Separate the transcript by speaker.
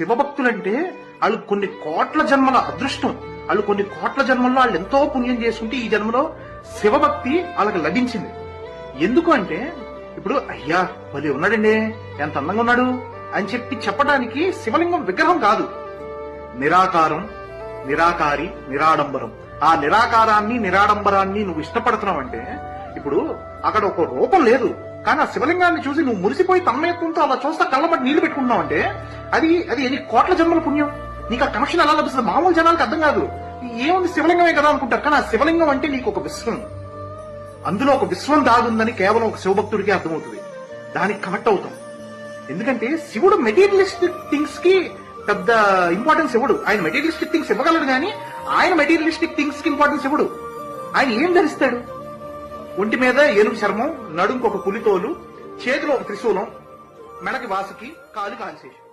Speaker 1: శివభక్తులంటే వాళ్ళు కొన్ని కోట్ల జన్మల అదృష్టం. వాళ్ళు కొన్ని కోట్ల జన్మల్లో వాళ్ళు ఎంతో పుణ్యం చేసుకుంటే ఈ జన్మలో శివభక్తి వాళ్ళకి లభించింది. ఎందుకు అంటే ఇప్పుడు అయ్యా భలే ఉన్నాడండి ఎంత అందంగా ఉన్నాడు అని చెప్పి చెప్పడానికి శివలింగం విగ్రహం కాదు. నిరాకారం నిరాకారి నిరాడంబరం. ఆ నిరాకారాన్ని నిరాడంబరాన్ని నువ్వు ఇష్టపడుతున్నావంటే ఇప్పుడు అక్కడ ఒక రూపం లేదు. కానీ ఆ శివలింగాన్ని చూసి నువ్వు మురిసిపోయి తన్మయత్వంతో అలా చూస్తా కళ్ళబట్టి నీళ్ళు పెట్టుకుంటున్నావు అంటే అది అది ఎన్ని కోట్ల జన్మల పుణ్యం? నీకు ఆ కనెక్షన్ ఎలా లభిస్తుంది? మామూలు జనాలకు అర్థం కాదు. ఏముంది శివలింగమే కదా అనుకుంటారు కానీ ఆ శివలింగం అంటే నీకు ఒక విశ్వం. అందులో ఒక విశ్వం దాగుందని కేవలం ఒక శివభక్తుడికి అర్థమవుతుంది. దానికి కనెక్ట్ అవుతాం. ఎందుకంటే శివుడు మెటీరియలిస్టిక్ థింగ్స్కి పెద్ద ఇంపార్టెన్స్ ఇవ్వడు ఆయన మెటీరియలిస్టిక్ థింగ్స్ ఇవ్వగలడు కానీ ఆయన మెటీరియలిస్టిక్ థింగ్స్కి ఇంపార్టెన్స్ ఇవ్వడు ఆయన ఏం ధరిస్తాడు? ఒంటి మీద ఏనుగు చర్మం నడుంకు ఒక పులితోలు చేతిలో ఒక త్రిశూలం మెడకి వాసుకి కాలు కాల్చేసి